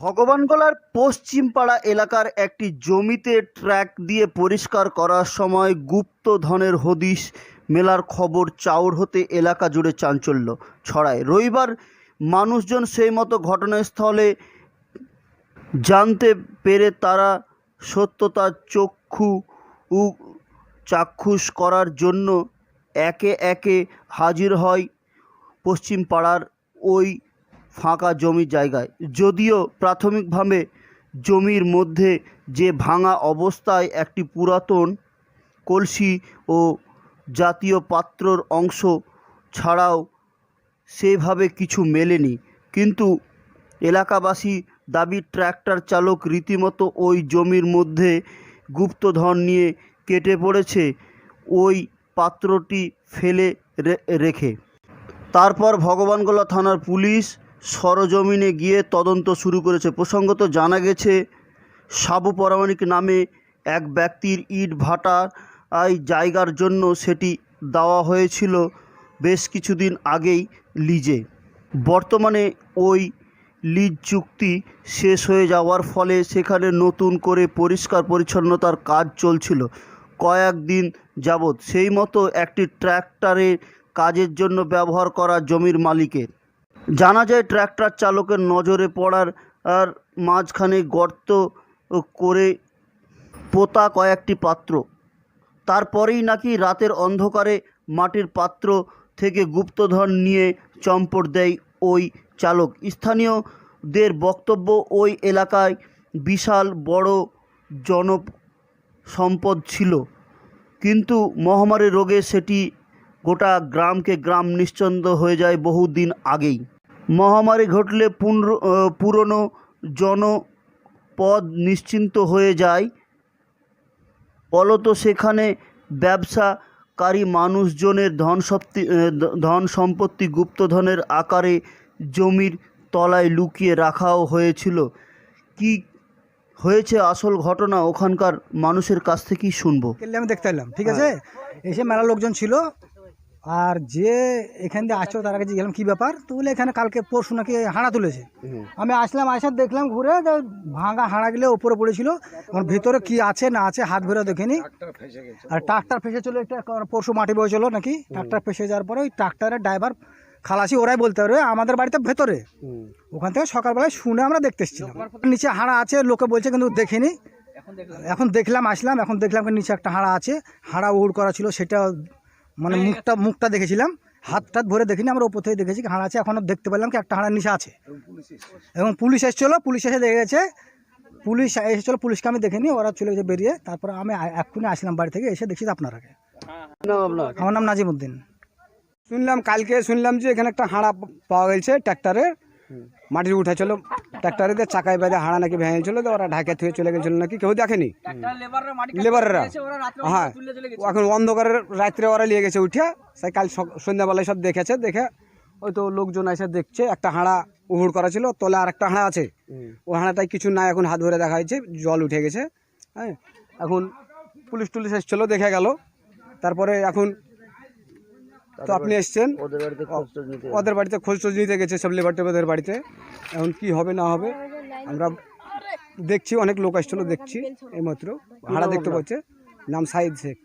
ভগবানগোলার পশ্চিমপাড়া এলাকার একটি জমিতে ট্র্যাক দিয়ে পরিষ্কার করার সময় গুপ্তধনের হদিশ, মেলার খবর, চাউর হতে এলাকা জুড়ে চাঞ্চল্য ছড়ায়। রবিবার মানুষজন সেই মতো ঘটনাস্থলে জানতে পেরে তারা সত্যতা চক্ষু উ চাক্ষুষ করার জন্য একে একে হাজির হয় পশ্চিম পাড়ার ওই ফাঁকা জমি জায়গায়। যদিও প্রাথমিকভাবে জমির মধ্যে যে ভাঙা অবস্থায় একটি পুরাতন কলসি ও জাতীয় পাত্রর অংশ ছাড়াও সেভাবে কিছু মেলেনি। কিন্তু এলাকাবাসী দাবি, ট্র্যাক্টর চালক রীতিমতো ওই জমির মধ্যে গুপ্তধন নিয়ে কেটে পড়েছে। ওই পাত্রটি ফেলে রেখে। তারপর ভগবানগোলা থানার পুলিশ সরজমিনে গিয়ে তদন্ত শুরু করেছে। প্রসঙ্গত জানা গেছে, সাবু পরামানিক নামে এক ব্যক্তির ইট ভাটা আই জায়গার জন্য সেটি দেওয়া হয়েছিল বেশ কিছুদিন আগেই লিজে। বর্তমানে ওই লিজ চুক্তি শেষ হয়ে যাওয়ার ফলে সেখানে নতুন করে পরিষ্কার পরিচ্ছন্নতার কাজ চলছিল। কয়েকদিন যাবৎ সেই মতো একটি ট্র্যাক্টরের কাজের জন্য ব্যবহার করা জমির মালিকের জানা যায় ট্র্যাক্টর চালকের নজরে পড়ার আর মাঝখানে গর্ত করে পোতা কয়েকটি পাত্র। তারপরেই নাকি রাতের অন্ধকারে মাটির পাত্র থেকে গুপ্তধন নিয়ে চম্পট দেয় ওই চালক। স্থানীয়দের বক্তব্য, ওই এলাকায় বিশাল বড় জন সম্পদ ছিল। কিন্তু মহামারী রোগে সেটি গোটা গ্রামকে গ্রাম নিশ্চন্দ হয়ে যায় বহুদিন আগেই। মহামারী ঘটলে পুরনো জনপদ নিশ্চিন্ত হয়ে যায়। ফলত সেখানে ব্যবসাকারী মানুষজনের ধন ধন সম্পত্তি গুপ্তধনের আকারে জমির তলায় লুকিয়ে রাখাও হয়েছিল। কি হয়েছে আসল ঘটনা ওখানকার মানুষের কাছ থেকেই শুনব। আমি দেখতে এলাম ঠিক আছে? এসে মেলা লোকজন ছিল আর যে এখান দিয়ে আসছো তার কাছে গেলাম কী ব্যাপার? তো বলে এখানে কালকে পরশু নাকি হাঁড়া তুলেছে। আমি আসলাম আসার দেখলাম ঘুরে যে ভাঙা হাঁড়াগুলো উপরে পড়েছিল। আমার ভেতরে কি আছে না আছে হাত ঘুরে দেখিনি। আর ট্রাক্টার ফেসে চলো একটা পরশু মাটি বয়েছিল নাকি? ট্রাক্টার ফেসে যাওয়ার পরে ওই ট্রাক্টারের ড্রাইভার খালাসি ওরাই বলতে পারবে আমাদের বাড়িতে ভেতরে। ওখান থেকে সকালবেলায় শুনে আমরা দেখতে এসেছিলাম। নিচে হাঁড়া আছে লোকে বলছে কিন্তু দেখিনি। এখন দেখলাম। আসলাম এখন দেখলাম কি নিচে একটা হাঁড়া আছে। হাঁড়া উড় করা ছিল সেটা মানে মুখটা মুখটা দেখেছিলাম হাতটা ভরে দেখিনি আমরা ওপর থেকে দেখেছি হাড় আছে এখনও দেখতে পেলাম কি একটা হাঁড়ার নিচে আছে। এবং পুলিশ এসেছিল পুলিশ এসে দেখে গেছে পুলিশ এসেছিল পুলিশকে আমি দেখিনি ওরা চলে গেছে বেরিয়ে তারপর আমি এক্ষুনি আসলাম বাড়ি থেকে এসে দেখছি আগে। আমার নাম নাজিমুদ্দিন। শুনলাম কালকে শুনলাম যে এখানে একটা হাঁড়া পাওয়া গেছে ট্র্যাক্টরে মাটি উঠেছিল ট্র্যাক্টরে দিয়ে চাকায় বেঁধে হাঁড়া নাকি ভেঙেছিল তো ওরা ঢাকা থুয়ে চলে গেছিল নাকি কেউ দেখেনি? লেবাররা হ্যাঁ এখন অন্ধকারের রাত্রে ওরা নিয়ে গেছে উঠে সেই কাল সন্ধ্যাবেলায় সব দেখেছে দেখে ওই তো লোকজন এসে দেখছে একটা হাঁড়া উহুড় করা ছিল তলে আর একটা হাঁড়া আছে। ও হাঁড়াটায় কিছু নাই এখন হাত ধরে দেখা হয়েছে জল উঠে গেছে হ্যাঁ। এখন পুলিশ টুলিশ এসেছিল দেখে গেল। তারপরে এখন তো আপনি এসছেন? ওদের বাড়িতে খোঁজ টোজ নিতে গেছে সব লেবার টেবারদের বাড়িতে। এখন কি হবে না হবে? আমরা দেখছি অনেক লোক আসছিল দেখছি এইমাত্র। ভাড়া দেখতে পাচ্ছে। নাম সাইদ শেখ।